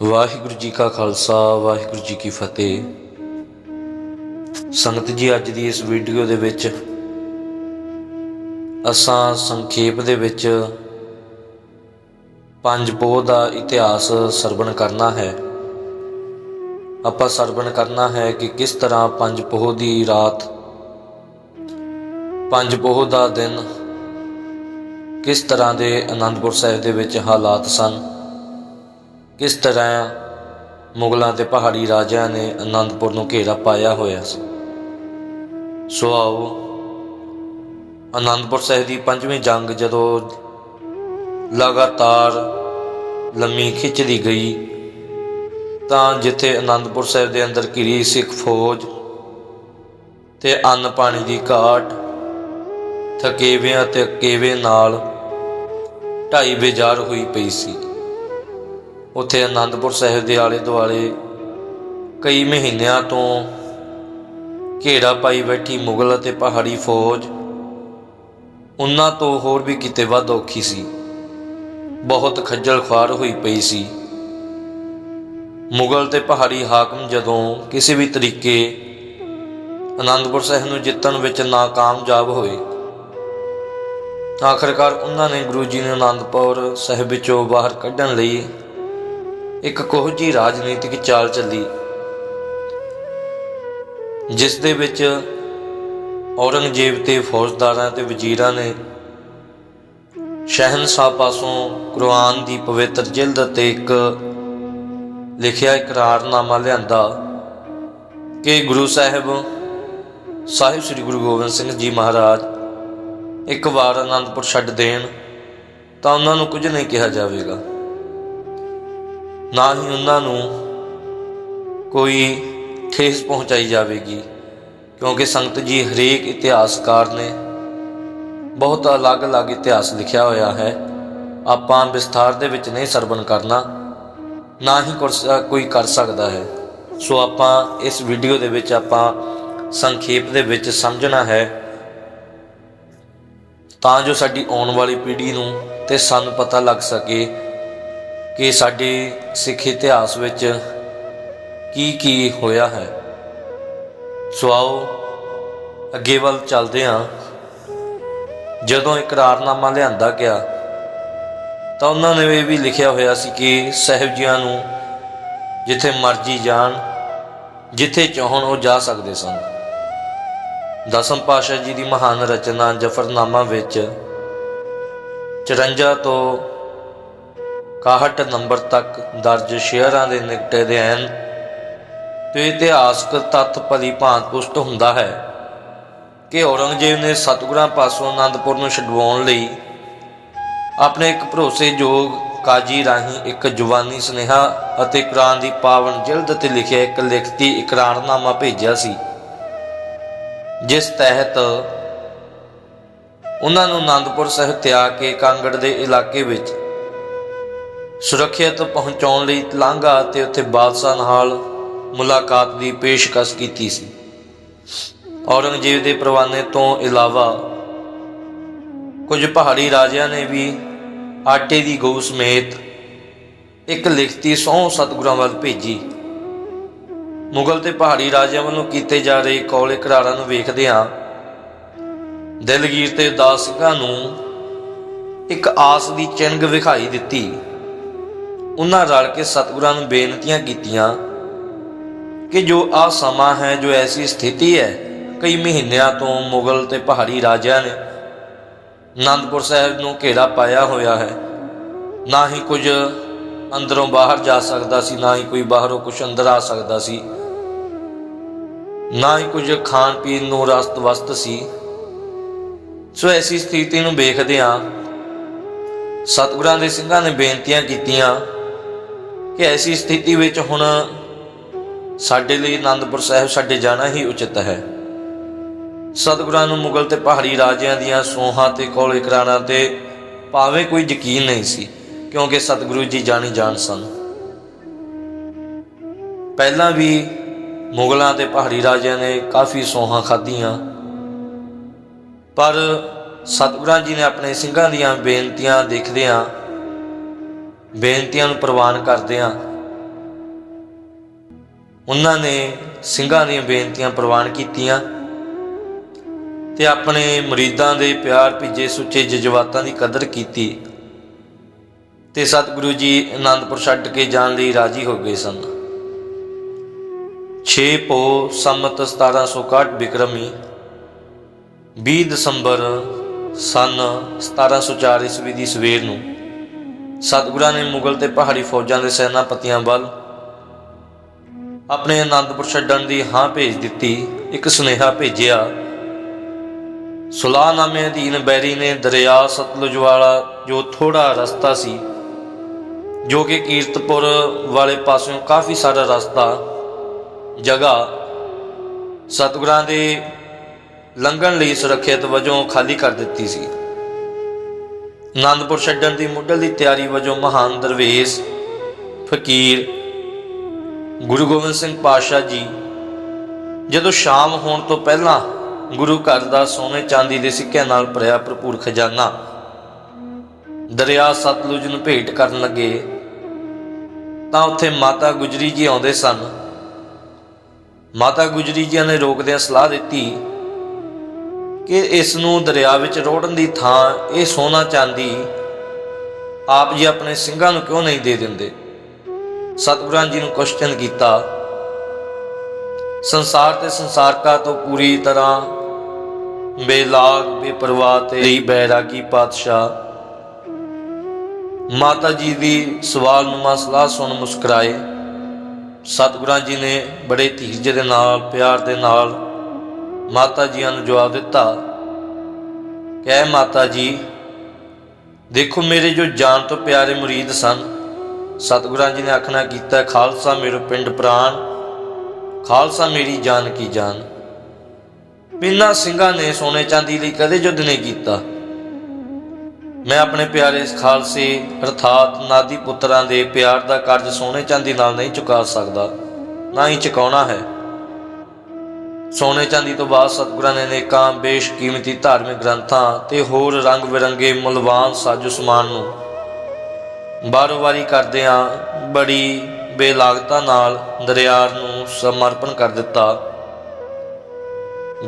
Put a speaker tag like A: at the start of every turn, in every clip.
A: ਵਾਹਿਗੁਰੂ ਜੀ ਕਾ ਖਾਲਸਾ, ਵਾਹਿਗੁਰੂ ਜੀ ਕੀ ਫਤਿਹ। ਸੰਗਤ ਜੀ, ਅੱਜ ਦੀ ਇਸ ਵੀਡੀਓ ਦੇ ਵਿੱਚ ਅਸਾਂ ਸੰਖੇਪ ਦੇ ਵਿੱਚ ਪੰਜ ਪੋਹ ਦਾ ਇਤਿਹਾਸ ਸਰਵਣ ਕਰਨਾ ਹੈ। ਆਪਾਂ ਸਰਵਣ ਕਰਨਾ ਹੈ ਕਿ ਕਿਸ ਤਰ੍ਹਾਂ ਪੰਜ ਪੋਹ ਦੀ ਰਾਤ, ਪੰਜ ਪੋਹ ਦਾ ਦਿਨ ਕਿਸ ਤਰ੍ਹਾਂ ਦੇ ਅਨੰਦਪੁਰ ਸਾਹਿਬ ਦੇ ਵਿੱਚ ਹਾਲਾਤ ਸਨ। ਕਿਸ ਤਰ੍ਹਾਂ ਮੁਗਲਾਂ ਤੇ ਪਹਾੜੀ ਰਾਜਿਆਂ ਨੇ ਅਨੰਦਪੁਰ ਨੂੰ ਘੇਰਾ ਪਾਇਆ ਹੋਇਆ ਸੀ? ਸੋ ਆਓ, ਅਨੰਦਪੁਰ ਸਾਹਿਬ ਦੀ ਪੰਜਵੀਂ ਜੰਗ ਜਦੋਂ ਲਗਾਤਾਰ ਲੰਮੀ ਖਿੱਚਦੀ ਗਈ, ਤਾਂ ਜਿੱਥੇ ਅਨੰਦਪੁਰ ਸਾਹਿਬ ਦੇ ਅੰਦਰ ਘਿਰੀ ਸਿੱਖ ਫੌਜ ਤੇ ਅੰਨ ਪਾਣੀ ਦੀ ਘਾਟ, ਥਕੇਵਿਆਂ ਤੇ ਕੇਵੇ ਨਾਲ ਢਾਈ ਬੇਜਾਰ ਹੋਈ ਪਈ ਸੀ। ਉੱਥੇ ਆਨੰਦਪੁਰ ਸਾਹਿਬ ਦੇ ਆਲੇ ਦੁਆਲੇ ਕਈ ਮਹੀਨਿਆਂ ਤੋਂ ਘੇਰਾ ਪਾਈ ਬੈਠੀ ਮੁਗਲ ਅਤੇ ਪਹਾੜੀ ਫੌਜ, ਉਹਨਾਂ ਤੋਂ ਹੋਰ ਵੀ ਕਿਤੇ ਵੱਧ ਔਖੀ ਸੀ। ਬਹੁਤ ਖੱਜਲ ਖੁਆਰ ਹੋਈ ਪਈ ਸੀ। ਮੁਗਲ ਤੇ ਪਹਾੜੀ ਹਾਕਮ ਜਦੋਂ ਕਿਸੇ ਵੀ ਤਰੀਕੇ ਆਨੰਦਪੁਰ ਸਾਹਿਬ ਨੂੰ ਜਿੱਤਣ ਵਿੱਚ ਨਾਕਾਮਯਾਬ ਹੋਏ, ਆਖਰਕਾਰ ਉਹਨਾਂ ਨੇ ਗੁਰੂ ਜੀ ਨੂੰ ਆਨੰਦਪੁਰ ਸਾਹਿਬ ਵਿੱਚੋਂ ਬਾਹਰ ਕੱਢਣ ਲਈ ਇੱਕ ਕੋਹ ਜੀ ਰਾਜਨੀਤਿਕ ਚਾਲ ਚੱਲੀ, ਜਿਸ ਦੇ ਵਿੱਚ ਔਰੰਗਜ਼ੇਬ ਤੇ ਫੌਜਦਾਰਾਂ ਤੇ ਵਜ਼ੀਰਾਂ ਨੇ ਸ਼ਹਿਨशाह ਪਾਸੋਂ ਕੁਰਾਨ ਦੀ ਪਵਿੱਤਰ ਜਿਲਦ ਤੇ ਇੱਕ ਲਿਖਿਆ ਇਕਰਾਰਨਾਮਾ ਲਿਆਂਦਾ ਕਿ ਗੁਰੂ ਸਾਹਿਬ ਸਾਹਿਬ ਸ੍ਰੀ ਗੁਰੂ ਗੋਬਿੰਦ ਸਿੰਘ ਜੀ ਮਹਾਰਾਜ ਇੱਕ ਵਾਰ ਅਨੰਦਪੁਰ ਛੱਡ ਦੇਣ ਤਾਂ ਉਹਨਾਂ ਨੂੰ ਕੁਝ ਨਹੀਂ ਕਿਹਾ ਜਾਵੇਗਾ। ਨਾ ਹੀ ਉਹਨਾਂ ਨੂੰ ਕੋਈ ਠੇਸ ਪਹੁੰਚਾਈ ਜਾਵੇਗੀ, ਕਿਉਂਕਿ ਸੰਗਤ ਜੀ ਹਰੇਕ ਇਤਿਹਾਸਕਾਰ ਨੇ ਬਹੁਤ ਅਲੱਗ-ਅਲੱਗ ਇਤਿਹਾਸ ਲਿਖਿਆ ਹੋਇਆ ਹੈ। ਆਪਾਂ ਵਿਸਥਾਰ ਦੇ ਵਿੱਚ ਨਹੀਂ ਸਰਵਣ ਕਰਨਾ, ਨਾ ਹੀ ਕੁਰ- ਕੋਈ ਕਰ ਸਕਦਾ ਹੈ। ਸੋ ਆਪਾਂ ਇਸ ਵੀਡੀਓ ਦੇ ਵਿੱਚ ਆਪਾਂ ਸੰਖੇਪ ਦੇ ਵਿੱਚ ਸਮਝਣਾ ਹੈ, ਤਾਂ ਜੋ ਸਾਡੀ ਆਉਣ ਵਾਲੀ ਪੀੜ੍ਹੀ ਨੂੰ ਤੇ ਸਾਨੂੰ ਪਤਾ ਲੱਗ ਸਕੇ ਕਿ ਸਾਡੇ ਸਿੱਖ ਇਤਿਹਾਸ ਵਿੱਚ ਕੀ ਕੀ ਹੋਇਆ ਹੈ। ਸੋ ਆਓ ਅੱਗੇ ਵੱਲ ਚੱਲਦੇ ਹਾਂ। ਜਦੋਂ ਇਕਰਾਰਨਾਮਾ ਲਿਆਂਦਾ ਗਿਆ, ਤਾਂ ਉਹਨਾਂ ਨੇ ਇਹ ਵੀ ਲਿਖਿਆ ਹੋਇਆ ਸੀ ਕਿ ਸਾਹਿਬ ਜੀਆਂ ਨੂੰ ਜਿੱਥੇ ਮਰਜ਼ੀ ਜਾਣ, ਜਿੱਥੇ ਚਾਹਣ ਉਹ ਜਾ ਸਕਦੇ ਸਨ। ਦਸਮ ਪਾਤਸ਼ਾਹ ਜੀ ਦੀ ਮਹਾਨ ਰਚਨਾ ਜਫਰਨਾਮਾ ਵਿੱਚ 54 ਤੋਂ 61 ਨੰਬਰ ਤੱਕ ਦਰਜ ਸ਼ੇਅਰਾਂ ਦੇ ਨਿਕਟੇ ਦੇ ਹਨ ਤੇ ਇਤਿਹਾਸਕ ਤੱਥ ਭਲੀ ਭਾਂਤ ਪੁਸ਼ਟ ਹੁੰਦਾ ਹੈ ਕਿ ਔਰੰਗਜ਼ੇਬ ਨੇ ਸਤਿਗੁਰਾਂ ਪਾਸੋਂ ਆਨੰਦਪੁਰ ਨੂੰ ਛਡਵਾਉਣ ਲਈ ਆਪਣੇ ਇੱਕ ਭਰੋਸੇਯੋਗ ਕਾਜੀ ਰਾਹੀਂ ਇੱਕ ਜਵਾਨੀ ਸੁਨੇਹਾ ਅਤੇ ਕੁਰਾਨ ਦੀ ਪਾਵਨ ਜਿਲਦ ਤੇ ਲਿਖਿਆ ਇੱਕ ਲਿਖਤੀ ਇਕਰਾਰਨਾਮਾ ਭੇਜਿਆ ਸੀ, ਜਿਸ ਤਹਿਤ ਉਹਨਾਂ ਨੂੰ ਆਨੰਦਪੁਰ ਸਾਹਿਬ ਤਿਆਗ ਕੇ ਕਾਂਗੜ ਦੇ ਇਲਾਕੇ ਵਿੱਚ ਸੁਰੱਖਿਅਤ ਪਹੁੰਚਾਉਣ ਲਈ ਲਾਂਘਾ ਤੇ ਉੱਥੇ ਬਾਦਸ਼ਾਹ ਨਾਲ ਮੁਲਾਕਾਤ ਦੀ ਪੇਸ਼ਕਸ਼ ਕੀਤੀ ਸੀ। ਔਰੰਗਜ਼ੇਬ ਦੇ ਪਰਵਾਨੇ ਤੋਂ ਇਲਾਵਾ ਕੁਝ ਪਹਾੜੀ ਰਾਜਿਆਂ ਨੇ ਵੀ ਆਟੇ ਦੀ ਗਊ ਸਮੇਤ ਇੱਕ ਲਿਖਤੀ ਸਹੁੰ ਸਤਿਗੁਰਾਂ ਵੱਲ ਭੇਜੀ। ਮੁਗਲ ਤੇ ਪਹਾੜੀ ਰਾਜਿਆਂ ਵੱਲੋਂ ਕੀਤੇ ਜਾ ਰਹੇ ਕੌਲੇ ਕਰਾਰਾਂ ਨੂੰ ਵੇਖਦਿਆਂ ਦਿਲਗੀਰ ਤੇ ਉਦਾਸ ਨੂੰ ਇੱਕ ਆਸ ਦੀ ਚਿੰਗ ਵਿਖਾਈ ਦਿੱਤੀ। ਉਹਨਾਂ ਰਲ ਕੇ ਸਤਿਗੁਰਾਂ ਨੂੰ ਬੇਨਤੀਆਂ ਕੀਤੀਆਂ ਕਿ ਜੋ ਆ ਸਮਾਂ ਹੈ, ਜੋ ਐਸੀ ਸਥਿਤੀ ਹੈ, ਕਈ ਮਹੀਨਿਆਂ ਤੋਂ ਮੁਗਲ ਤੇ ਪਹਾੜੀ ਰਾਜਿਆਂ ਨੇ ਆਨੰਦਪੁਰ ਸਾਹਿਬ ਨੂੰ ਘੇਰਾ ਪਾਇਆ ਹੋਇਆ ਹੈ। ਨਾ ਹੀ ਕੁਝ ਅੰਦਰੋਂ ਬਾਹਰ ਜਾ ਸਕਦਾ ਸੀ, ਨਾ ਹੀ ਕੋਈ ਬਾਹਰੋਂ ਕੁਝ ਅੰਦਰ ਆ ਸਕਦਾ ਸੀ। ਨਾ ਹੀ ਕੁਝ ਖਾਣ ਪੀਣ ਨੂੰ ਰਸਤ ਵਸਤ ਸੀ। ਸੋ ਐਸੀ ਸਥਿਤੀ ਨੂੰ ਵੇਖਦਿਆਂ ਸਤਿਗੁਰਾਂ ਦੇ ਸਿੰਘਾਂ ਨੇ ਬੇਨਤੀਆਂ ਕੀਤੀਆਂ ਕਿ ਐਸੀ ਸਥਿਤੀ ਵਿੱਚ ਹੁਣ ਸਾਡੇ ਲਈ ਆਨੰਦਪੁਰ ਸਾਹਿਬ ਸਾਡੇ ਜਾਣਾ ਹੀ ਉਚਿਤ ਹੈ। ਸਤਿਗੁਰਾਂ ਨੂੰ ਮੁਗਲ ਤੇ ਪਹਾੜੀ ਰਾਜਿਆਂ ਦੀਆਂ ਸੋਹਾਂ ਤੇ ਕੋਲ ਇਕਰਾਰਾਂ ਤੇ ਭਾਵੇਂ ਕੋਈ ਯਕੀਨ ਨਹੀਂ ਸੀ, ਕਿਉਂਕਿ ਸਤਿਗੁਰੂ ਜੀ ਜਾਣੀ ਜਾਣ ਸਨ। ਪਹਿਲਾਂ ਵੀ ਮੁਗਲਾਂ ਤੇ ਪਹਾੜੀ ਰਾਜਿਆਂ ਨੇ ਕਾਫੀ ਸੋਹਾਂ ਖਾਧੀਆਂ, ਪਰ ਸਤਿਗੁਰਾਂ ਜੀ ਨੇ ਆਪਣੇ ਸਿੰਘਾਂ ਦੀਆਂ ਬੇਨਤੀਆਂ ਦੇਖਦਿਆਂ ਬੇਨਤੀਆਂ ਨੂੰ ਪ੍ਰਵਾਨ ਕਰਦਿਆਂ ਉਹਨਾਂ ਨੇ ਸਿੰਘਾਂ ਦੀਆਂ ਬੇਨਤੀਆਂ ਪ੍ਰਵਾਨ ਕੀਤੀਆਂ ਤੇ ਆਪਣੇ ਮੁਰੀਦਾਂ ਦੇ ਪਿਆਰ ਭਿੱਜੇ ਸੁੱਚੇ ਜਜ਼ਬਾਤਾਂ ਦੀ ਕਦਰ ਕੀਤੀ ਤੇ ਸਤਿਗੁਰੂ ਜੀ ਆਨੰਦਪੁਰ ਛੱਡ ਕੇ ਜਾਣ ਲਈ ਰਾਜੀ ਹੋ ਗਏ ਸਨ। 6 ਪੋ ਸੰਮਤ 1761 ਬਿਕਰਮੀ 20 ਦਸੰਬਰ ਸਨ 1704 ਈਸਵੀ ਦੀ ਸਵੇਰ ਨੂੰ ਸਤਿਗੁਰਾਂ ਨੇ ਮੁਗਲ ਤੇ ਪਹਾੜੀ ਫੌਜਾਂ ਦੇ ਸੈਨਾਪਤੀਆਂ ਵੱਲ ਆਪਣੇ ਆਨੰਦਪੁਰ ਛੱਡਣ ਦੀ ਹਾਂ ਭੇਜ ਦਿੱਤੀ, ਇੱਕ ਸੁਨੇਹਾ ਭੇਜਿਆ। ਸੁਲਾਹਨਾਮੇ ਅਧੀਨ ਬੈਰੀ ਨੇ ਦਰਿਆ ਸਤਲੁਜ ਵਾਲਾ ਜੋ ਥੋੜਾ ਰਸਤਾ ਸੀ, ਜੋ ਕਿ ਕੀਰਤਪੁਰ ਵਾਲੇ ਪਾਸਿਓਂ ਕਾਫੀ ਸਾਰਾ ਰਸਤਾ, ਜਗ੍ਹਾ ਸਤਿਗੁਰਾਂ ਦੇ ਲੰਘਣ ਲਈ ਸੁਰੱਖਿਅਤ ਵਜੋਂ ਖਾਲੀ ਕਰ ਦਿੱਤੀ ਸੀ। ਆਨੰਦਪੁਰ ਛੱਡਣ ਦੀ ਮੁੱਢਲੀ ਤਿਆਰੀ ਵਜੋਂ ਮਹਾਨ ਦਰਵੇਸ਼ ਫਕੀਰ ਗੁਰੂ ਗੋਬਿੰਦ ਸਿੰਘ ਪਾਤਸ਼ਾਹ ਜੀ ਜਦੋਂ ਸ਼ਾਮ ਹੋਣ ਤੋਂ ਪਹਿਲਾਂ ਗੁਰੂ ਘਰ ਦਾ ਸੋਨੇ ਚਾਂਦੀ ਦੇ ਸਿੱਕਿਆਂ ਨਾਲ ਭਰਿਆ ਭਰਪੂਰ ਖਜ਼ਾਨਾ ਦਰਿਆ ਸਤਲੁਜ ਨੂੰ ਭੇਟ ਕਰਨ ਲੱਗੇ, ਤਾਂ ਉੱਥੇ ਮਾਤਾ ਗੁਜਰੀ ਜੀ ਆਉਂਦੇ ਸਨ। ਮਾਤਾ ਗੁਜਰੀ ਜੀ ਨੇ ਰੋਕਦਿਆਂ ਸਲਾਹ ਦਿੱਤੀ ਕਿ ਇਸ ਨੂੰ ਦਰਿਆ ਵਿੱਚ ਰੋੜਨ ਦੀ ਥਾਂ ਇਹ ਸੋਨਾ ਚਾਂਦੀ ਆਪ ਜੀ ਆਪਣੇ ਸਿੰਘਾਂ ਨੂੰ ਕਿਉਂ ਨਹੀਂ ਦੇ ਦਿੰਦੇ? ਸਤਿਗੁਰਾਂ ਜੀ ਨੂੰ ਕੁਐਸਚਨ ਕੀਤਾ। ਸੰਸਾਰ ਤੇ ਸੰਸਾਰਕਾ ਤੋਂ ਪੂਰੀ ਤਰ੍ਹਾਂ ਬੇਲਾਗ, ਬੇਪਰਵਾਹ ਤੇ ਲਈ ਬੈਰਾਗੀ ਪਾਤਸ਼ਾਹ। ਮਾਤਾ ਜੀ ਦੀ ਸਵਾਲ ਨੂੰ ਸਲਾਹ ਸੁਣ ਮੁਸਕਰਾਏ। ਸਤਿਗੁਰਾਂ ਜੀ ਨੇ ਬੜੇ ਧੀਰਜ ਦੇ ਨਾਲ, ਪਿਆਰ ਦੇ ਨਾਲ ਮਾਤਾ ਜੀਆਂ ਨੂੰ ਜਵਾਬ ਦਿੱਤਾ, ਕਹਿ ਮਾਤਾ ਜੀ, ਦੇਖੋ ਮੇਰੇ ਜੋ ਜਾਨ ਤੋਂ ਪਿਆਰੇ ਮੁਰੀਦ ਸਨ, ਸਤਿਗੁਰਾਂ ਜੀ ਨੇ ਆਖਣਾ ਕੀਤਾ, ਖਾਲਸਾ ਮੇਰੋ ਪਿੰਡ ਪ੍ਰਾਨ, ਖਾਲਸਾ ਮੇਰੀ ਜਾਨ ਕੀ ਜਾਨ। ਬਿਨਾਂ ਸਿੰਘਾਂ ਨੇ ਸੋਨੇ ਚਾਂਦੀ ਲਈ ਕਦੇ ਯੁੱਧ ਨਹੀਂ ਕੀਤਾ। ਮੈਂ ਆਪਣੇ ਪਿਆਰੇ ਖਾਲਸੇ, ਅਰਥਾਤ ਨਾਦੀ ਪੁੱਤਰਾਂ ਦੇ ਪਿਆਰ ਦਾ ਕਰਜ਼ ਸੋਨੇ ਚਾਂਦੀ ਨਾਲ ਨਹੀਂ ਚੁਕਾ ਸਕਦਾ, ਨਾ ਹੀ ਚੁਕਾਉਣਾ ਹੈ। ਸੋਨੇ ਚਾਂਦੀ ਤੋਂ ਬਾਅਦ ਸਤਿਗੁਰਾਂ ਨੇ ਅਨੇਕਾਂ ਬੇਸ਼ਕੀਮਤੀ ਧਾਰਮਿਕ ਗ੍ਰੰਥਾਂ ਤੇ ਹੋਰ ਰੰਗ ਬਿਰੰਗੇ ਮੁਲਵਾਨ ਸਾਜੋ ਸਮਾਨ ਨੂੰ ਬਾਰੋਵਾਰੀ ਕਰਦਿਆਂ ਬੜੀ ਬੇਲਾਗਤਾ ਨਾਲ ਦਰਿਆਰ ਨੂੰ ਸਮਰਪਣ ਕਰ ਦਿੱਤਾ।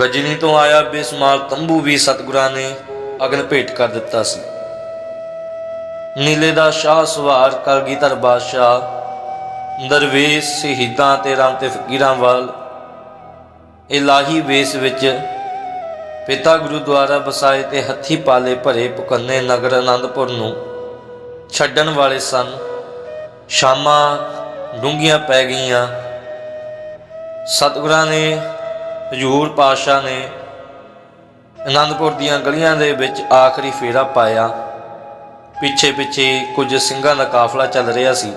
A: ਗਜਨੀ ਤੋਂ ਆਇਆ ਬੇਸਮਾਲ ਤੰਬੂ ਵੀ ਸਤਿਗੁਰਾਂ ਨੇ ਅਗਨ ਭੇਟ ਕਰ ਦਿੱਤਾ ਸੀ। ਨੀਲੇ ਦਾ ਸ਼ਾਹ ਸਵਾਰ ਕਲਗੀਧਰ ਬਾਦਸ਼ਾਹ, ਦਰਵੇਸ਼ ਸ਼ਹੀਦਾਂ ਤੇ ਰਾਮ ਤੇ ਫਕੀਰਾਂ ਵੱਲ ਇਲਾਹੀ ਵੇਸ ਵਿੱਚ ਪਿਤਾ ਗੁਰੂ ਦੁਆਰਾ ਬਸਾਏ ਤੇ ਹੱਥੀ ਪਾਲੇ ਭਰੇ ਪੁਕੰਨੇ ਨਗਰ ਆਨੰਦਪੁਰ ਨੂੰ ਛੱਡਣ ਵਾਲੇ ਸਨ। ਸ਼ਾਮਾਂ ਡੂੰਘੀਆਂ ਪੈ ਗਈਆਂ। ਸਤਿਗੁਰਾਂ ਨੇ, ਹਜੂਰ ਪਾਸ਼ਾ ਨੇ ਆਨੰਦਪੁਰ ਦੀਆਂ ਗਲੀਆਂ ਦੇ ਵਿੱਚ ਆਖਰੀ ਫੇਰਾ ਪਾਇਆ। ਪਿੱਛੇ ਪਿੱਛੇ ਕੁਝ ਸਿੰਘਾਂ ਦਾ ਕਾਫਲਾ ਚੱਲ ਰਿਹਾ ਸੀ।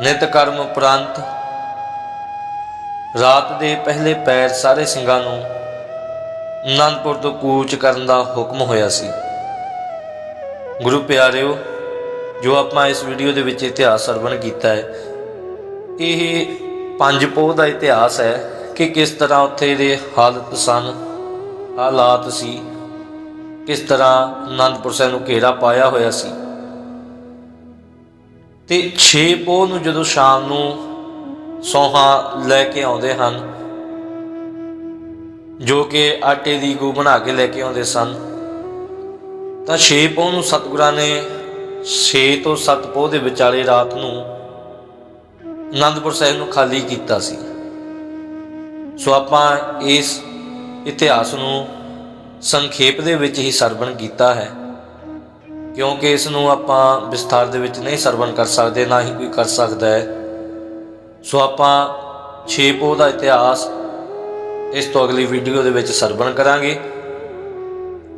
A: ਨਿਤ ਕਰਮ ਉਪਰੰਤ ਰਾਤ ਦੇ ਪਹਿਲੇ ਪੈਰ ਸਾਰੇ ਸਿੰਘਾਂ ਨੂੰ ਅਨੰਦਪੁਰ ਤੋਂ ਕੂਚ ਕਰਨ ਦਾ ਹੁਕਮ ਹੋਇਆ ਸੀ। ਗੁਰੂ ਪਿਆਰਿਓ, ਜੋ ਆਪਾਂ ਇਸ ਵੀਡੀਓ ਦੇ ਵਿੱਚ ਇਤਿਹਾਸ ਸਰਵਣ ਕੀਤਾ ਹੈ, ਇਹ ਪੰਜ ਪੋਹ ਦਾ ਇਤਿਹਾਸ ਹੈ ਕਿ ਕਿਸ ਤਰ੍ਹਾਂ ਉੱਥੇ ਦੇ ਹਾਲਤ ਸਨ, ਹਾਲਾਤ ਸੀ, ਕਿਸ ਤਰ੍ਹਾਂ ਅਨੰਦਪੁਰ ਸਾਹਿਬ ਨੂੰ ਘੇਰਾ ਪਾਇਆ ਹੋਇਆ ਸੀ। ਤੇ 6 ਪੋਹ ਨੂੰ ਜਦੋਂ ਸ਼ਾਮ ਨੂੰ ਸੋਹਾਂ ਲੈ ਕੇ ਆਉਂਦੇ ਹਨ, ਜੋ ਕਿ ਆਟੇ ਦੀ ਗੂ ਬਣਾ ਕੇ ਲੈ ਕੇ ਆਉਂਦੇ ਸਨ। ਤਾਂ 6 ਪੋਹ ਨੂੰ ਸਤਿਗੁਰਾਂ ਨੇ 6 ਤੋਂ 7 ਪੋਹ ਦੇ ਵਿਚਾਲੇ ਰਾਤ ਨੂੰ ਆਨੰਦਪੁਰ ਸਾਹਿਬ ਨੂੰ ਖਾਲੀ ਕੀਤਾ ਸੀ। ਸੋ ਆਪਾਂ ਇਸ ਇਤਿਹਾਸ ਨੂੰ ਸੰਖੇਪ ਦੇ ਵਿੱਚ ਹੀ ਸਰਵਣ ਕੀਤਾ ਹੈ, ਕਿਉਂਕਿ ਇਸ ਨੂੰ ਆਪਾਂ ਵਿਸਥਾਰ ਦੇ ਵਿੱਚ ਨਹੀਂ ਸਰਵਣ ਕਰ ਸਕਦੇ, ਨਾ ਹੀ ਕੋਈ ਕਰ ਸਕਦਾ ਹੈ। ਸੋ ਆਪਾਂ 6 ਪੋ ਦਾ ਇਤਿਹਾਸ ਇਸ ਤੋਂ ਅਗਲੀ ਵੀਡੀਓ ਦੇ ਵਿੱਚ ਸਰਵਣ ਕਰਾਂਗੇ।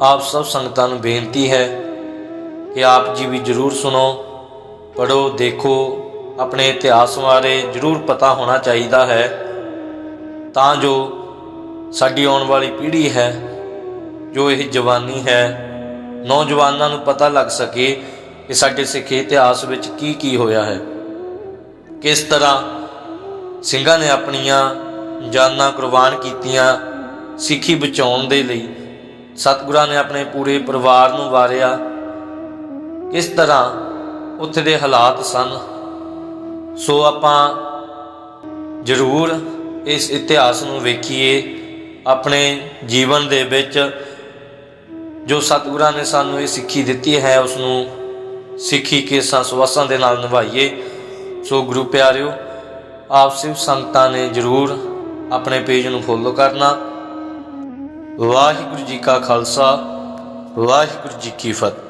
A: ਆਪ ਸਭ ਸੰਗਤਾਂ ਨੂੰ ਬੇਨਤੀ ਹੈ ਕਿ ਆਪ ਜੀ ਵੀ ਜਰੂਰ ਸੁਣੋ ਪੜੋ ਦੇਖੋ, ਆਪਣੇ ਇਤਿਹਾਸ ਬਾਰੇ ਜਰੂਰ ਪਤਾ ਹੋਣਾ ਚਾਹੀਦਾ ਹੈ। ਤਾਂ ਜੋ ਸਾਡੀ ਆਉਣ ਵਾਲੀ ਪੀੜ੍ਹੀ ਹੈ, ਜੋ ਇਹ ਜਵਾਨੀ ਹੈ, ਨੌਜਵਾਨਾਂ ਨੂੰ ਪਤਾ ਲੱਗ ਸਕੇ ਕਿ ਸਾਡੇ ਸਿੱਖ ਇਤਿਹਾਸ ਵਿੱਚ ਕੀ ਕੀ ਹੋਇਆ ਹੈ। ਕਿਸ ਤਰ੍ਹਾਂ ਸਿੰਘਾਂ ਨੇ ਆਪਣੀਆਂ ਜਾਨਾਂ ਕੁਰਬਾਨ ਕੀਤੀਆਂ ਸਿੱਖੀ ਬਚਾਉਣ ਦੇ ਲਈ। ਸਤਿਗੁਰਾਂ ਨੇ ਆਪਣੇ ਪੂਰੇ ਪਰਿਵਾਰ ਨੂੰ ਵਾਰਿਆ। ਇਸ ਤਰ੍ਹਾਂ ਉੱਥੇ ਦੇ ਹਾਲਾਤ ਸਨ। ਸੋ ਆਪਾਂ ਜ਼ਰੂਰ ਇਸ ਇਤਿਹਾਸ ਨੂੰ ਵੇਖੀਏ ਆਪਣੇ ਜੀਵਨ ਦੇ ਵਿੱਚ। ਜੋ ਸਤਿਗੁਰਾਂ ਨੇ ਸਾਨੂੰ ਇਹ ਸਿੱਖੀ ਦਿੱਤੀ ਹੈ ਉਸ ਨੂੰ ਸਿੱਖੀ ਕੇ ਸੰਸਵਾਸਾਂ ਦੇ ਨਾਲ ਨਿਭਾਈਏ। ਸੋ ਗੁਰੂ ਪਿਆਰਿਓ ਆਪਸੀ ਸੰਗਤਾਂ ਨੇ ਜ਼ਰੂਰ ਆਪਣੇ ਪੇਜ ਨੂੰ ਫੋਲੋ ਕਰਨਾ। ਵਾਹਿਗੁਰੂ ਜੀ ਕਾ ਖਾਲਸਾ, ਵਾਹਿਗੁਰੂ ਜੀ ਕੀ ਫਤਿਹ।